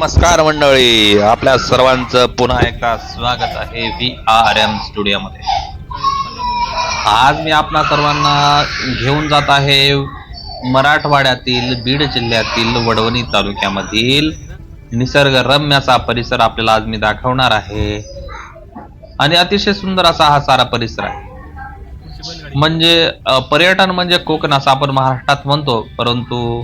नमस्कार मंडळी. आपल्या सर्वांचं पुन्हा एकदा स्वागत आहे व्ही आर एम स्टुडिओमध्ये. आज मी आपणा सर्वांना घेऊन जात आहे मराठवाड्यातील बीड जिल्ह्यातील वडवणी तालुक्यामधील निसर्गरम्य असा परिसर आपल्याला आज मी दाखवणार आहे. आणि अतिशय सुंदर असा हा सारा परिसर आहे. म्हणजे पर्यटन म्हणजे कोकण असं आपण महाराष्ट्रात म्हणतो परंतु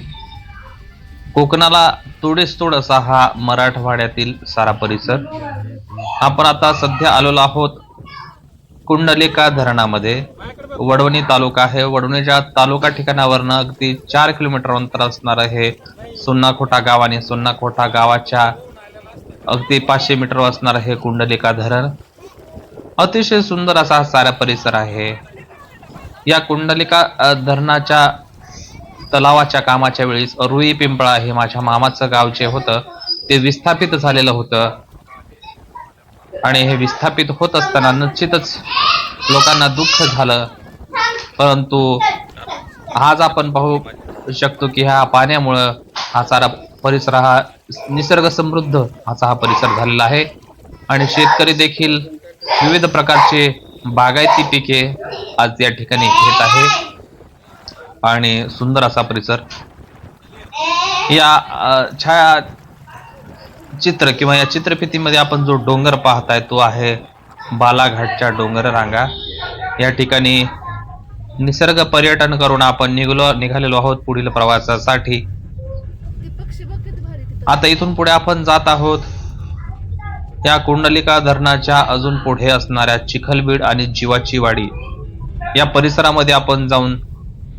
कोकणाला तोडेस तोड असा हा मराठवाड्यातील सारा परिसर. आपण आता सध्या आलेलो आहोत कुंडलिका धरणामध्ये. वडवणी तालुका आहे. वडवणीच्या तालुका ठिकाणावरनं अगदी चार किलोमीटर अंतर असणार आहे सुन्नाखोटा गाव आणि सुन्नाखोटा गावाच्या अगदी पाचशे मीटर असणार आहे कुंडलिका धरण. अतिशय सुंदर असा हा सारा परिसर आहे. या कुंडलिका धरणाच्या तलावाच्या कामाच्या वेळेस रुई पिंपळा हे माझ्या मामाचं गाव जे होतं ते विस्थापित झालेलं होतं. आणि हे विस्थापित होत असताना निश्चितच लोकांना दुःख झालं. परंतु आज आपण पाहू शकतो की ह्या पाण्यामुळं हा सारा परिसर हा निसर्ग समृद्ध असा हा परिसर झालेला आहे. आणि शेतकरी देखील विविध प्रकारचे बागायती पिके आज या ठिकाणी घेत आहे. आणि सुंदर असा परिसर. या छाया चित्र किंवा या चित्रफितीमध्ये आपण जो डोंगर पाहताय तो आहे बालाघाटच्या डोंगर रांगा. या ठिकाणी निसर्ग पर्यटन करून आपण निघलो निघालेलो आहोत पुढील प्रवासासाठी. आता इथून पुढे आपण जात आहोत. या कुंडलिका धरणाच्या अजून पुढे असणाऱ्या चिखलबीड आणि जीवाची वाडी या परिसरामध्ये आपण जाऊन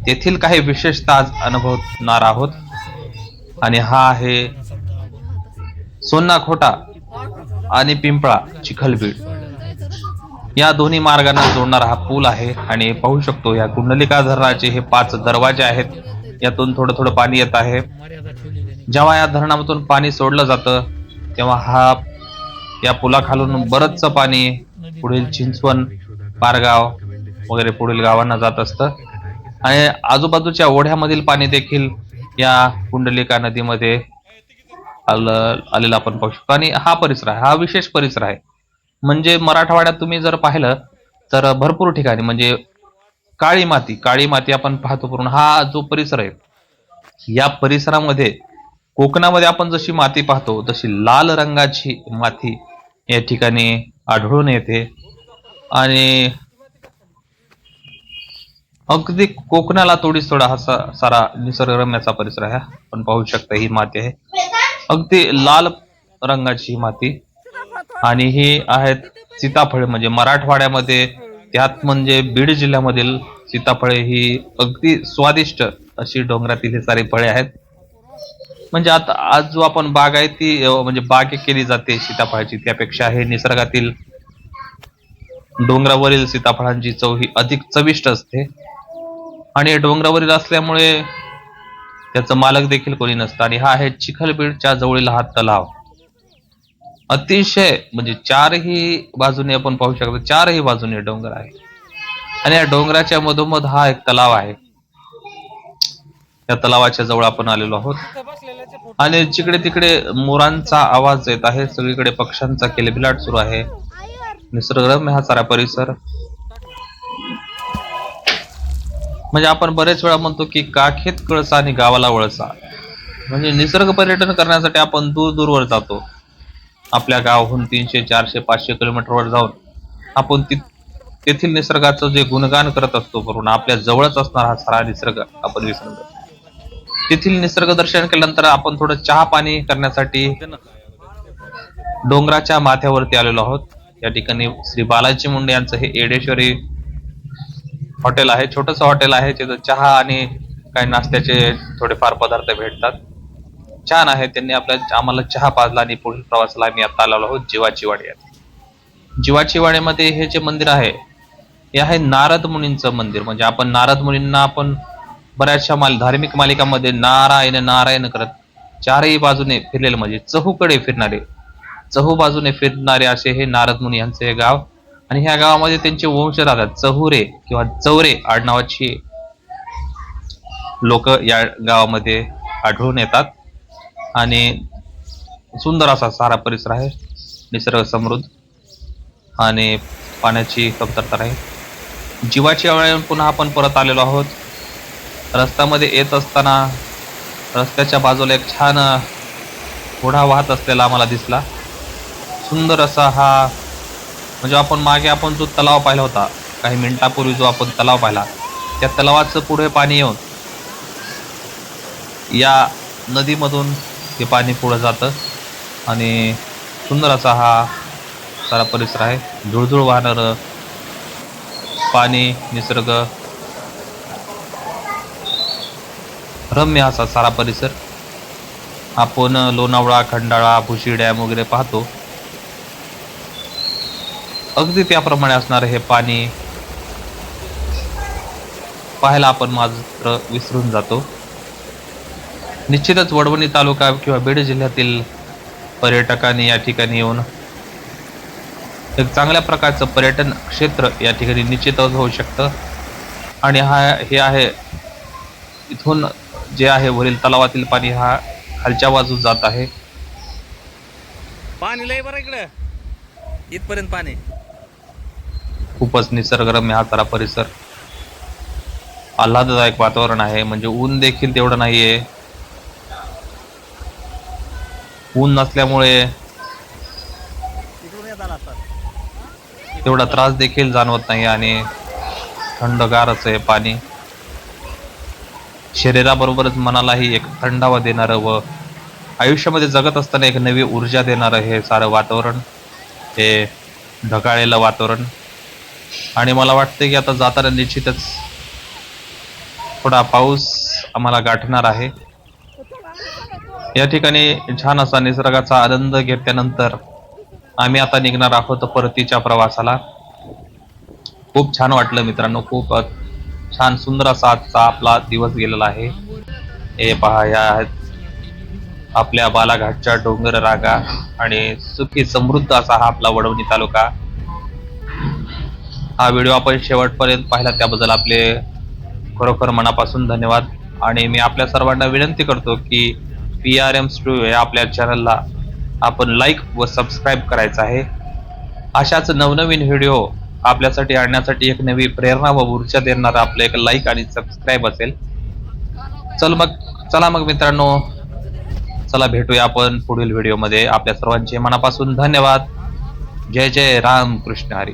तेथील काही विशेषता आज अनुभवणार आहोत. आणि हा आहे सोन्नाखोटा आणि पिंपळा चिखलबीड. या दोन्ही मार्गांना जोडणारा हा पूल आहे आणि पाहू शकतो या कुंडलिका धरणाचे हे पाच दरवाजे आहेत. यातून थोडं थोडं पाणी येत आहे. जेव्हा या धरणामधून पाणी सोडलं जातं तेव्हा हा या पुलाखालून बरंचसं पाणी पुढील चिंचवण पारगाव वगैरे पुढील गावांना जात असतं. आणि आजूबाजूच्या ओढ्यामधील पाणी देखील या कुंडलिका नदीमध्ये आलं आलेला आपण पाहू शकतो. आणि हा परिसर आहे हा विशेष परिसर आहे. म्हणजे मराठवाड्यात तुम्ही जर पाहिलं तर भरपूर ठिकाणी म्हणजे काळी माती काळी माती आपण पाहतो पूर्ण. हा जो परिसर आहे या परिसरामध्ये कोकणामध्ये आपण जशी माती पाहतो तशी लाल रंगाची माती या ठिकाणी आढळून येते. आणि अगदी कोकणाला तोडीस थोडा हा सा- सारा निसर्गरम्याचा परिसर आहे. आपण पाहू शकता ही माती आहे. अगदी लाल रंगाची ही माती. आणि ही आहेत सीताफळे म्हणजे मराठवाड्यामध्ये त्यात म्हणजे बीड जिल्ह्यामधील सीताफळे ही अगदी स्वादिष्ट अशी डोंगरातील ही सारी फळे आहेत. म्हणजे आता आज जो आपण बागायती म्हणजे बाग केली जाते सीताफळाची त्यापेक्षा हे निसर्गातील डोंगरावरील सीताफळांची चव ही अधिक चविष्ट असते. आणि डोंगरावरील असल्यामुळे त्याचं मालक देखील कोणी नसतं. आणि हा आहे चिखलबीडच्या जवळील हा तलाव. अतिशय म्हणजे चारही बाजूने आपण पाहू शकतो चारही बाजूने डोंगर आहे. आणि या डोंगराच्या मधोमध हा एक तलाव आहे. या तलावाच्या जवळ आपण आलेलो आहोत. आणि जिकडे तिकडे मोरांचा आवाज येत आहे सगळीकडे पक्ष्यांचा केलबिलाट सुरू आहे. निसर्गरम्य हा सारा परिसर. म्हणजे आपण बरेच वेळा म्हणतो की काखेत कळसा आणि गावाला वळसा. म्हणजे निसर्ग पर्यटन करण्यासाठी आपण दूर दूरवर जातो. आपल्या गावाहून तीनशे चारशे पाचशे किलोमीटरवर जाऊन आपण ति तेथील निसर्गाचं जे गुणगान करत असतो करून आपल्या जवळच असणार हा सारा निसर्ग आपण विसरतो तेथील निसर्ग दर्शन केल्यानंतर आपण थोडं चहा पाणी करण्यासाठी डोंगराच्या माथ्यावरती आलेलो आहोत. या ठिकाणी श्री बालाजी मुंडे यांचं हे एडेश्वरी हॉटेल आहे छोटस हॉटेल आहे तिथं चहा आणि काही नाश्त्याचे थोडेफार पदार्थ भेटतात. छान आहे त्यांनी आपल्या आम्हाला चहा पाजला आणि पुढील प्रवासाला आम्ही आता आलेलो आहोत जीवाची वाडी आहे हे जे मंदिर आहे हे आहे नारद मुनींचं मंदिर. म्हणजे आपण नारद मुनींना आपण बऱ्याचशा माल धार्मिक मालिकामध्ये नारायण नारायण करत चारही बाजूने फिरलेले म्हणजे चहूकडे फिरणारे चहू बाजूने फिरणारे असे हे नारद मुनी यांचे हे गाव. आणि ह्या गावामध्ये त्यांचे वंश राहतात. चहुरे किंवा चौरे आडनावाची लोक या गावामध्ये आढळून येतात. आणि सुंदर असा सारा परिसर आहे. निसर्ग समृद्ध आणि पाण्याची कमतरता आहे जीवाची वेळ पुन्हा आपण परत आलेलो आहोत. रस्त्यामध्ये येत असताना रस्त्याच्या बाजूला एक छान घोडा वाहत असलेला आम्हाला दिसला. सुंदर असा हा म्हणजे आपण मागे आपण जो तलाव पाहिला होता काही मिनिटापूर्वी जो आपण तलाव पाहिला त्या तलावाचं पुढे पाणी येऊन या नदीमधून हे पाणी पुढं जातं आणि सुंदर असा हा सारा परिसर आहे. झुळझुळ वाहणारं पाणी निसर्ग. रम्य असा सारा परिसर. आपण लोणावळा खंडाळा भुशी डॅम वगैरे पाहतो. अगदी त्याप्रमाणे असणार हे पाणी. पाहायला आपण मात्र विसरून जातो. निश्चितच वडवणी तालुका किंवा बीड जिल्ह्यातील पर्यटकांनी या ठिकाणी येऊन एक चांगल्या प्रकारचं पर्यटन क्षेत्र या ठिकाणी निश्चितच होऊ शकतं. आणि हा हे आहे इथून जे आहे वरील तलावातील पाणी हा खालच्या बाजूस जात आहे. पाणी लय बरं इकडं. इथपर्यंत पाणी. खूपच निसर्गरम्य हा सारा परिसर. आल्हाददायक वातावरण आहे म्हणजे ऊन देखील तेवढं नाहीये. ऊन नसल्यामुळे तेवढा त्रास देखील जाणवत नाही आणि थंडगारच आहे पाणी. शरीराबरोबरच मनालाही एक थंडावा देणारं व आयुष्यामध्ये जगत असताना एक नवी ऊर्जा देणारं हे सारं वातावरण हे ढगाळलेलं वातावरण. आणि मला वाटतं की आता जाताना निश्चितच थोडा पाऊस आम्हाला गाठणार आहे. या ठिकाणी छान असा निसर्गाचा आनंद घेतल्यानंतर आम्ही आता निघणार आहोत परतीच्या प्रवासाला. खूप छान वाटलं मित्रांनो खूप छान सुंदर असा आजचा आपला दिवस गेलेला आहे. हे पहा या आपल्या बालाघाटच्या डोंगर रागा आणि सुखी समृद्ध असा हा आपला वडवणी तालुका. हा व्हिडिओ आपण शेवटपर्यंत पाहिला. त्याबद्दल आपले खरोखर मनापासून धन्यवाद. आणि मी आपल्या सर्वांना विनंती करतो की पी आर एम स्टू या आपल्या चॅनलला आपण लाईक व सबस्क्राईब करायचं आहे. अशाच नवनवीन व्हिडिओ आपल्यासाठी आणण्यासाठी एक नवी प्रेरणा व ऊर्जा देणारा आपलं एक लाईक आणि सबस्क्राईब असेल. चल मग चला मग मित्रांनो. चला भेटूया आपण पुढील व्हिडिओमध्ये. आपल्या सर्वांचे मनापासून धन्यवाद. जय जय राम कृष्ण हरी.